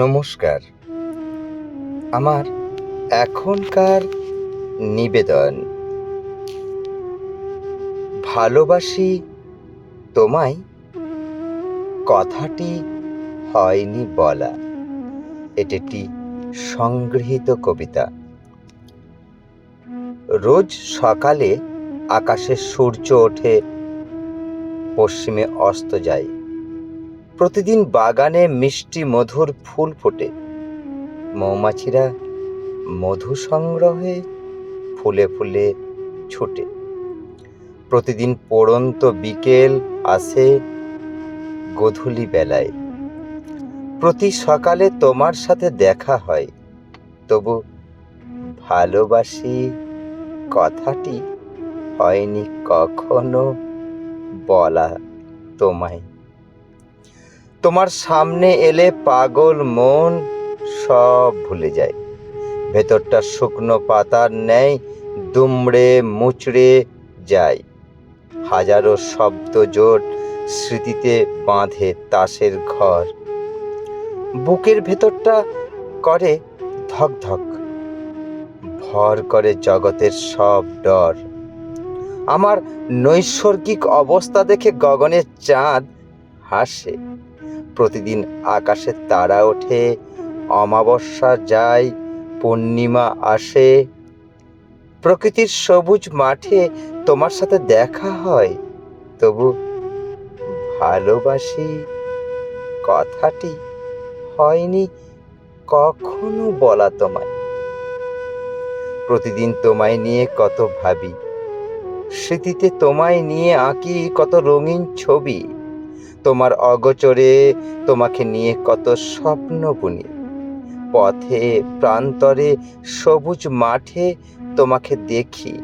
নমস্কার। আমার এখনকার নিবেদন। ভালোবাসি তোমায়, কথাটি হয়নি বলা। এটি একটি সংগৃহীত কবিতা। রোজ সকালে আকাশে সূর্য ওঠে, পশ্চিমে অস্ত যায়। প্রতিদিন বাগানে মিষ্টি মধুর ফুল ফোটে। মৌমাছিরা মধু সংগ্রহে ফুলে ফুলে ছুটে। প্রতিদিন পড়ন্ত বিকেল আসে গধূলি বেলায়। প্রতি সকালে তোমার সাথে দেখা হয়। তবু ভালোবাসি কথাটি হয়নি কখনো বলা তোমায়। তোমার সামনে এলে পাগল মন সব ভুলে যায়। ভেতরটা শুকনো পাতার ন্যায় দুমড়ে মুচড়ে যায়। হাজারো শব্দ জোট স্মৃতিতে বাঁধে তাসের ঘর। বুকের ভেতরটা করে ধক ধক ভর করে জগতের সব ডর। আমার নৈসর্গিক অবস্থা দেখে গগনের চাঁদ হাসে। প্রতিদিন আকাশে তারা ওঠে, অমাবস্যা যায়, পূর্ণিমা আসে। প্রকৃতির সবুজ মাঠে তোমার সাথে দেখা হয়, তবু ভালোবাসি কথাটি হয়নি কখনো বলা তোমায়। প্রতিদিন তোমায় নিয়ে কত ভাবি, স্মৃতিতে তোমায় নিয়ে আঁকি কত রঙিন ছবি। তোমার অগোচরে তোমাকে নিয়ে কত স্বপ্ন বুনি। পথে, প্রান্তরে, সবুজ মাঠে তোমাকে দেখি।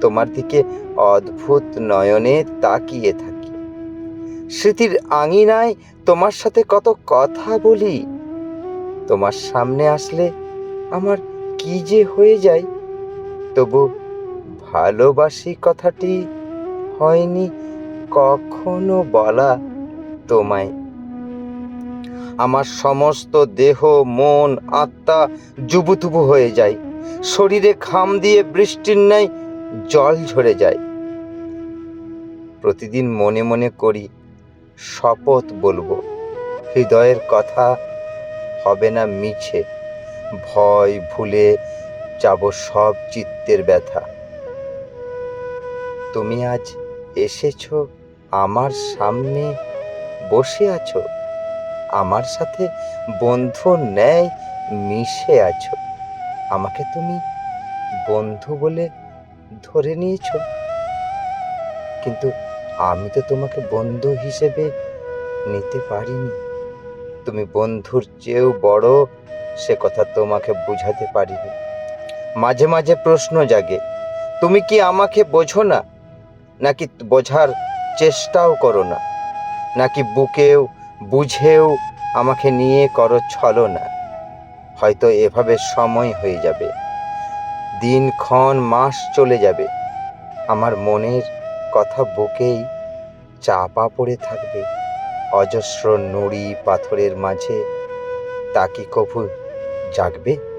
তোমার দিকে অদ্ভুত নয়নে তাকিয়ে থাকি। স্মৃতির আঙিনায় তোমার সাথে কত কথা বলি। তোমার সামনে আসলে আমার কি যে হয়ে যায়। তবু ভালোবাসি কথাটি হয়নি কখনো বলা। তোমায়। আমার সমস্ত দেহ, মন, আত্মা জুবুতুবু হয়ে যায়। শরীরে খাম দিয়ে বৃষ্টির ন্যায় জল ঝরে যায়। প্রতিদিন মনে মনে করি, শপথ বলব, হৃদয়ের কথা হবে না মিছে। ভয় ভুলে যাব সব চিত্তের ব্যথা। তুমি আজ এসেছ আমার সামনে বসে আছো? আমার সাথে বন্ধু ন্যায় মিশে আছো। আমাকে তুমি বন্ধু বলে ধরে নিয়েছো। কিন্তু আমি তো তোমাকে বন্ধু হিসেবে নিতে পারিনি। তুমি বন্ধুর চেয়েও বড়, সে কথা তোমাকে বুঝাতে পারিনি। মাঝে মাঝে প্রশ্ন জাগে, তুমি কি আমাকে বোঝো না? নাকি বোঝার চেষ্টাও করো না? নাকি বুকেও, বুঝেও আমাকে নিয়ে করো ছলো না হয়তো এভাবে সময় হয়ে যাবে। দিনক্ষণ মাস চলে যাবে। আমার মনের কথা বুকেই চাপা পড়ে থাকবে। অজস্র নুড়ি পাথরের মাঝে, তা কি কভু জাগবে?